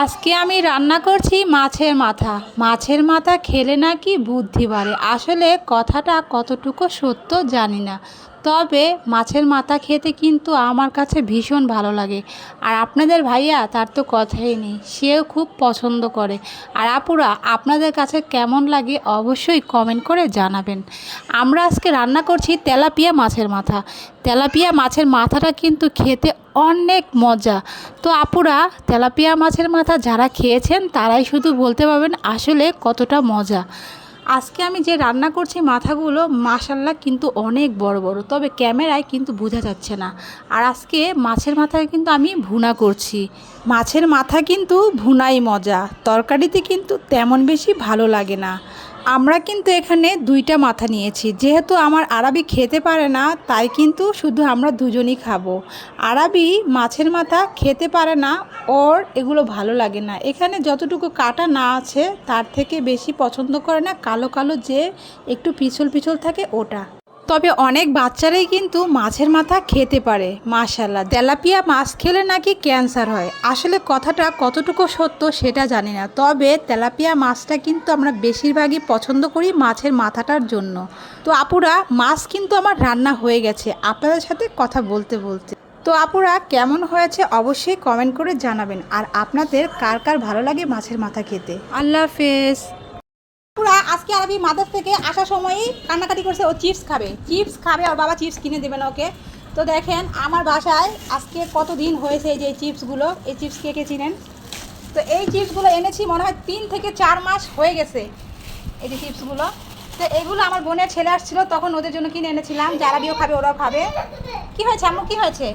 আজকে আমি রান্না করছি মাছের মাথা। মাছের মাথা খেলে নাকি বুদ্ধি বাড়ে। আসলে কথাটা কতটুকু সত্য জানি না। তবে মাছের মাথা খেতে কিন্তু আমার কাছে ভীষণ ভালো লাগে। আর আপনাদের ভাইয়া তার তো কথাই নেই, সেও খুব পছন্দ করে। আর আপুরা, আপনাদের কাছে কেমন লাগে অবশ্যই কমেন্ট করে জানাবেন। আমরা আজকে রান্না করছি তেলাপিয়া মাছের মাথা। তেলাপিয়া মাছের মাথাটা কিন্তু খেতে অনেক মজা। তো আপুরা, তেলাপিয়া মাছের মাথা যারা খেয়েছেন, তারাই শুধু বলতে পারবেন আসলে কতটা মজা। আজকে আমি যে রান্না করছি মাথাগুলো মাসাল্লাহ কিন্তু অনেক বড় বড়, তবে ক্যামেরায় কিন্তু বোঝা যাচ্ছে না। আর আজকে মাছের মাথায় কিন্তু আমি ভুনা করছি। মাছের মাথা কিন্তু ভুনাই মজা, তরকারিতে কিন্তু তেমন বেশি ভালো লাগে না। আমরা কিন্তু এখানে দুইটা মাথা নিয়েছি। যেহেতু আমার আরবি খেতে পারে না, তাই কিন্তু শুধু আমরা দুজনই খাব। আরবি মাছের মাথা খেতে পারে না ওর এগুলো ভালো লাগে না। এখানে যতটুকু কাটা না আছে, তার থেকে বেশি পছন্দ করে না কালো কালো যে একটু পিছল পিছল থাকে ওটা। তবে অনেক বাচ্চারাই কিন্তু মাছের মাথা খেতে পারে মাশাল্লাহ তেলাপিয়া মাছ খেলে নাকি ক্যান্সার হয়? আসলে কথাটা কতটুকু সত্য সেটা জানি না। তবে তেলাপিয়া মাছটা কিন্তু আমরা বেশিরভাগই পছন্দ করি মাছের মাথাটার জন্য। তো আপুরা, মাছ কিন্তু আমার রান্না হয়ে গেছে। আপনাদের সাথে কথা বলতে বলতে। তো আপুরা, কেমন হয়েছে অবশ্যই কমেন্ট করে জানাবেন। আর আপনাদের কার কার ভালো লাগে মাছের মাথা খেতে? আল্লাহ হাফেজ। আজকে আরবি মাদার থেকে আসার সময়ই কান্নাকাটি করছে, ও চিপস খাবে। চিপস খাবে আর বাবা চিপস কিনে দেবে না ওকে। তো দেখেন, আমার বাসায় আজকে কত দিন হয়েছে এই যে চিপসগুলো এই চিপস কে কে চিনেন? তো এই চিপসগুলো এনেছি, মনে হয় তিন থেকে চার মাস হয়ে গেছে এই যে চিপসগুলো তো এগুলো আমার বোনের ছেলে আসছিল, তখন ওদের জন্য কিনে এনেছিলাম জারাবিও খাবে, ওরাও খাবে। কি হয়েছে আমার কি হয়েছে?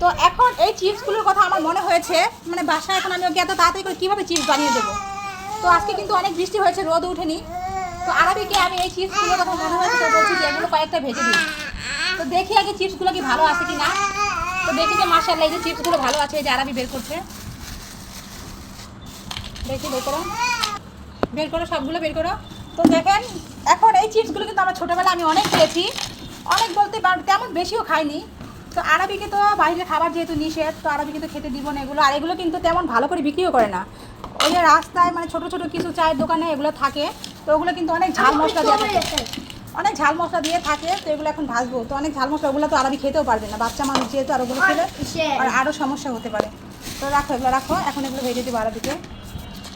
তো এখন এই চিপসগুলোর কথা আমার মনে হয়েছে মানে বাসায় এখন আমি ওকে এত তাড়াতাড়ি করে কীভাবে চিপস বানিয়ে দেবো? তো আজকে কিন্তু অনেক বৃষ্টি হয়েছে, রোদ উঠেনি। তো আরবিকে আমি এই চিপসগুলোর কথা মনে হয়েছে বলছি যে এগুলো কয়েকটা ভেজে দিই। তো দেখি আগে চিপসগুলো কি ভালো আছে কি না তো দেখি যে মার্শাল্লাহ এই যে চিপসগুলো ভালো আছে, এই যে আরবি বের করছে। দেখি, বের করো। বের করো, সবগুলো বের করো। তো দেখেন, এখন এই চিপসগুলো কিন্তু আমার ছোটোবেলা আমি অনেক খেয়েছি। অনেক বলতে তেমন বেশিও খাইনি। তো আরবিকে তো বাইরে খাবার যেহেতু নিষেধ, তো আরবিকে তো খেতে দিব না এগুলো। আর এগুলো কিন্তু তেমন ভালো করে বিক্রিও করে না। ওই যে রাস্তায় মানে ছোট ছোট কিছু চায়ের দোকানে এগুলো থাকে তো ওগুলো কিন্তু অনেক ঝাল মশলা দেওয়া থাকে। অনেক ঝাল মশলা দিয়ে থাকে তো এগুলো এখন ভাজবো। তো অনেক ঝাল মশলা ওগুলো তো আরবি খেতেও পারবে না। বাচ্চা মানুষ যেহেতু আর ওগুলো খেলে আর আরও সমস্যা হতে পারে। তো রাখো এগুলো রাখো। এখন এগুলো ভেজে দিবো আরবিকে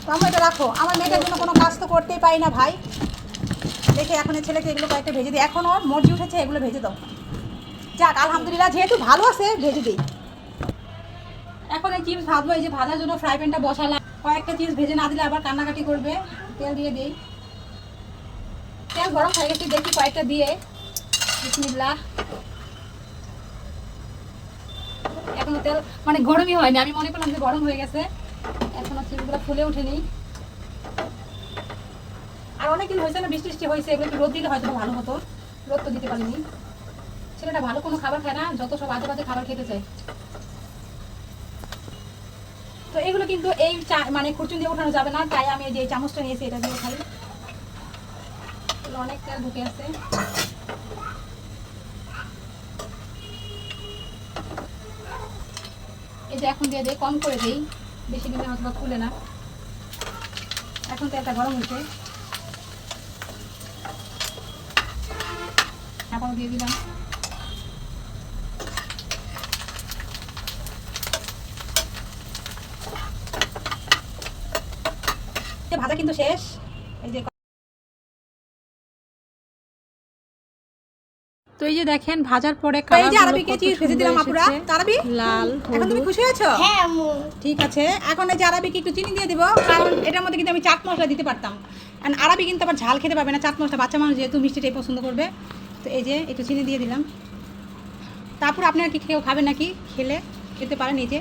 তো আমি এটা রাখো। আমার মেয়েটার জন্য কোনো কাজ তো করতেই পারি না ভাই। দেখে এখন এই ছেলেকে এগুলো কয়েকটা ভেজে দিই। এখন ওর মর্জি উঠেছে এগুলো ভেজে দাও। যাক আলহামদুলিল্লাহ যেহেতু ভালো আছে ভেজে দিই। এখন এই চিপস ভাজবো এই যে ভাজার জন্য ফ্রাই প্যানটা বসালাম। কয়েকটা জিনিস ভেজে না দিলে আবার কান্নাকাটি করবে। তেল দিয়ে দিই। তেল গরম হয়ে গেছে, দেখি কয়েকটা দিয়ে। বিসমিল্লাহ। এখনও তেল মানে গরমই হয়নি, আমি মনে করলাম যে গরম হয়ে গেছে। এখনও চিপসগুলো ফুলে ওঠেনি। আর অনেকদিন হয়েছে না, বৃষ্টি বৃষ্টি হয়েছে, এগুলো একটু রোদ দিলে হয়তো ভালো হতো। রোদ তো দিতে পারিনি। ছেলেটা ভালো কোনো খাবার খায় না, যত সব আজে বাজে খাবার খেতে চায়। তো এগুলো কিন্তু এই মানে খুরচুন দিয়ে ওঠানো যাবে না, তাই আমি যে চামচটা নিয়েছি, এটা দিয়ে খাই। অনেক তেল ঢুকে আছে। এই যে এখন দিয়ে দিই কম করে দিই, বেশি দিনে হয়তো খুলে না। এখন তেলটা গরম হয়েছে। এখন দিয়ে দিলাম। যে ভাজা কিন্তু শেষ। এই যে তো এই যে দেখেন ভাজার পরে এই যে আরবিকে চিজ ভেজে দিলাম আপুরা। আরবি? লাল এখন তুমি খুশি হয়েছো? হ্যাঁ আম্মু। ঠিক আছে। এখন এই যে আরবিকে একটু চিনি দিয়ে দিব কারণ এটার মধ্যে কিন্তু আমি চাট মশলা দিতে পারতাম। কারণ আরবি কিন্তু আবার ঝাল খেতে পারবে না চাট মশলা। বাচ্চা মানুষ যেহেতু মিষ্টিটাই পছন্দ করবে। তো এই যে একটু চিনি দিয়ে দিলাম। তারপর আপনারা কি কেউ খাবেন নাকি? খেলে খেতে পারেন এই যে।